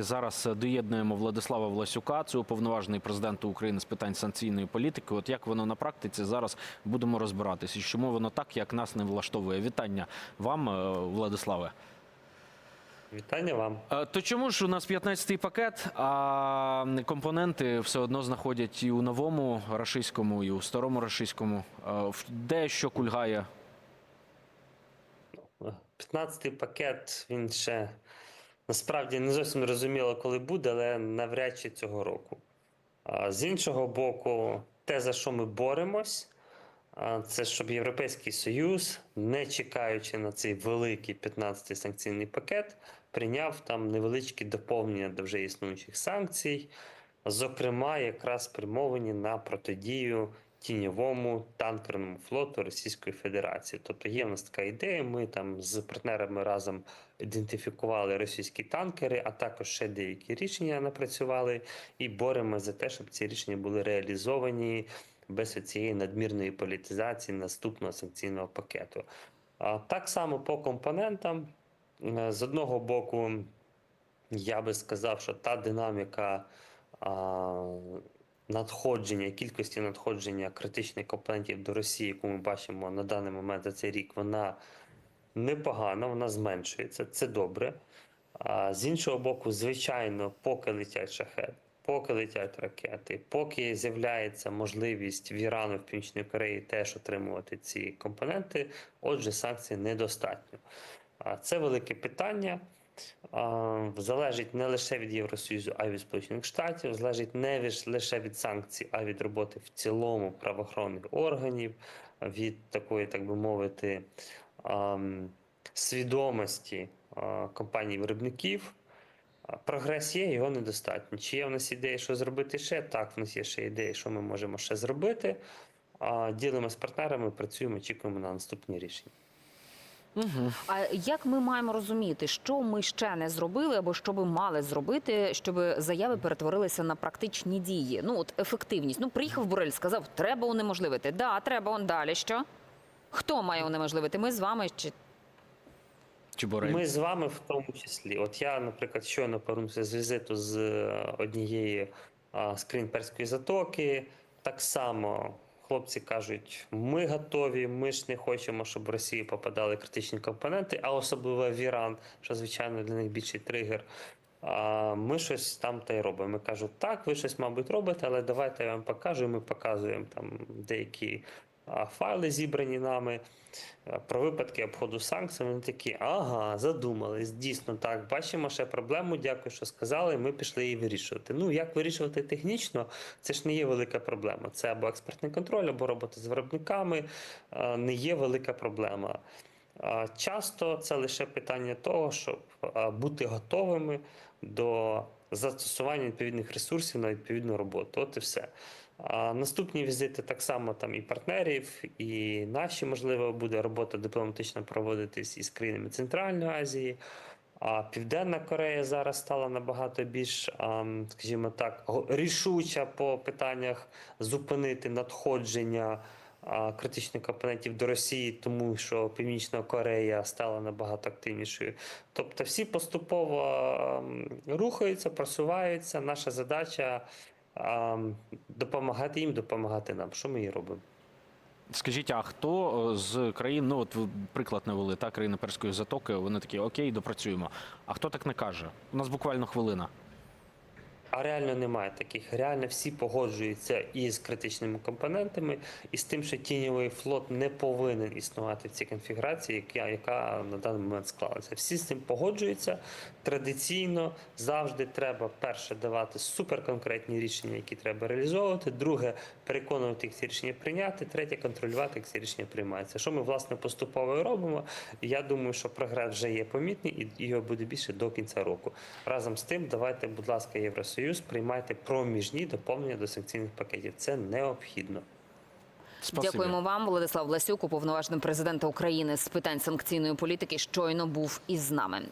Зараз доєднуємо Владислава Власюка, це уповноважений президента України з питань санкційної політики. От як воно на практиці зараз будемо розбиратися, і чому воно так, як нас не влаштовує. Вітання вам, е, Владиславе. Вітання вам. Е, То чому ж у нас 15-й пакет, а компоненти все одно знаходять і у новому рашистському, і у старому рашистському? Е, Де що кульгає? 15-й пакет він ще насправді не зовсім розуміло, коли буде, але навряд чи цього року. З іншого боку, те, за що ми боремось, це щоб Європейський Союз, не чекаючи на цей великий 15-й санкційний пакет, прийняв там невеличкі доповнення до вже існуючих санкцій, зокрема, якраз спрямовані на протидію тіньовому танкерному флоту Російської Федерації. Тобто є в нас така ідея. Ми там з партнерами разом ідентифікували російські танкери, а також ще деякі рішення напрацювали і боремося за те, щоб ці рішення були реалізовані без цієї надмірної політизації наступного санкційного пакету. А так само по компонентам. Е, З одного боку, я би сказав, що та динаміка надходження, кількості надходження критичних компонентів до Росії, яку ми бачимо на даний момент за цей рік, вона непогана, вона зменшується. Це добре. А з іншого боку, звичайно, поки летять шахеди, поки летять ракети, поки з'являється можливість в Ірану, в Північній Кореї теж отримувати ці компоненти, отже, санкцій недостатньо. А Це велике питання. Залежить не лише від Євросоюзу, а й від Сполучених Штатів, залежить не лише від санкцій, а від роботи в цілому правоохоронних органів, від такої, так би мовити, свідомості компаній-виробників. Прогрес є, його недостатньо. Чи є в нас ідеї, що зробити ще? Так, в нас є ще ідеї, що ми можемо ще зробити. Ділимо з партнерами, працюємо, очікуємо на наступні рішення. Угу. А як ми маємо розуміти, що ми ще не зробили, або що би мали зробити, щоб заяви перетворилися на практичні дії? Ну от ефективність. Ну приїхав Бурель, сказав, треба унеможливити. Да, треба он далі. Що? Хто має унеможливити? Ми з вами чи Чи Борель? Ми з вами в тому числі. От я, наприклад, щойно повернувся з візиту з е, однієї а, з затоки. Так само хлопці кажуть: ми готові, ми ж не хочемо, щоб в Росії попадали критичні компоненти, а особливо в Іран, що звичайно для них більший тригер. А ми щось там та й робимо. Ми кажуть, так, ви щось, мабуть, робите, але давайте я вам покажу. І ми показуємо там деякі файли, зібрані нами е, про випадки обходу санкцій. Вони такі, ага, задумались. Дійсно так. Бачимо ще проблему. Дякую, що сказали. Ми пішли її вирішувати. Ну як вирішувати технічно, це ж не є велика проблема. Це або експертний контроль, або робота з виробниками. е, Не є велика проблема. Часто це лише питання того, щоб бути готовими до застосування відповідних ресурсів на відповідну роботу. От і все. Наступні візити так само там і партнерів, і наші, можливо, буде робота дипломатична проводитись із країнами Центральної Азії. А Південна Корея зараз стала набагато більш, скажімо так, рішуча по питаннях зупинити надходження критичних компонентів до Росії, тому що Північна Корея стала набагато активнішою. Тобто всі поступово рухаються, просуваються. Наша задача допомагати їм, допомагати нам. Що ми і робимо? Скажіть, а хто е, з країн, ну от ви приклад навели, та країни Перської затоки, вони такі окей, допрацюємо. А хто так не каже? У нас буквально хвилина. А реально немає таких. Реально всі погоджуються із критичними компонентами, і з тим, що тіньовий флот не повинен існувати в цій конфігурації, яка, яка на даний момент склалася. Всі з цим погоджуються. Традиційно завжди треба перше давати суперконкретні рішення, які треба реалізовувати. Друге, переконувати їх ці рішення прийняти. Третє контролювати, як ці рішення приймаються. Що ми власне поступово і робимо. Я думаю, що прогрес вже є помітний, і його буде більше до кінця року. Разом з тим, давайте, будь ласка, Євросоюз, приймайте проміжні доповнення до санкційних пакетів. Це необхідно. Спасибі. дякуємо вам, Владислав Ласюк, уповноважений президента України з питань санкційної політики, щойно був із нами.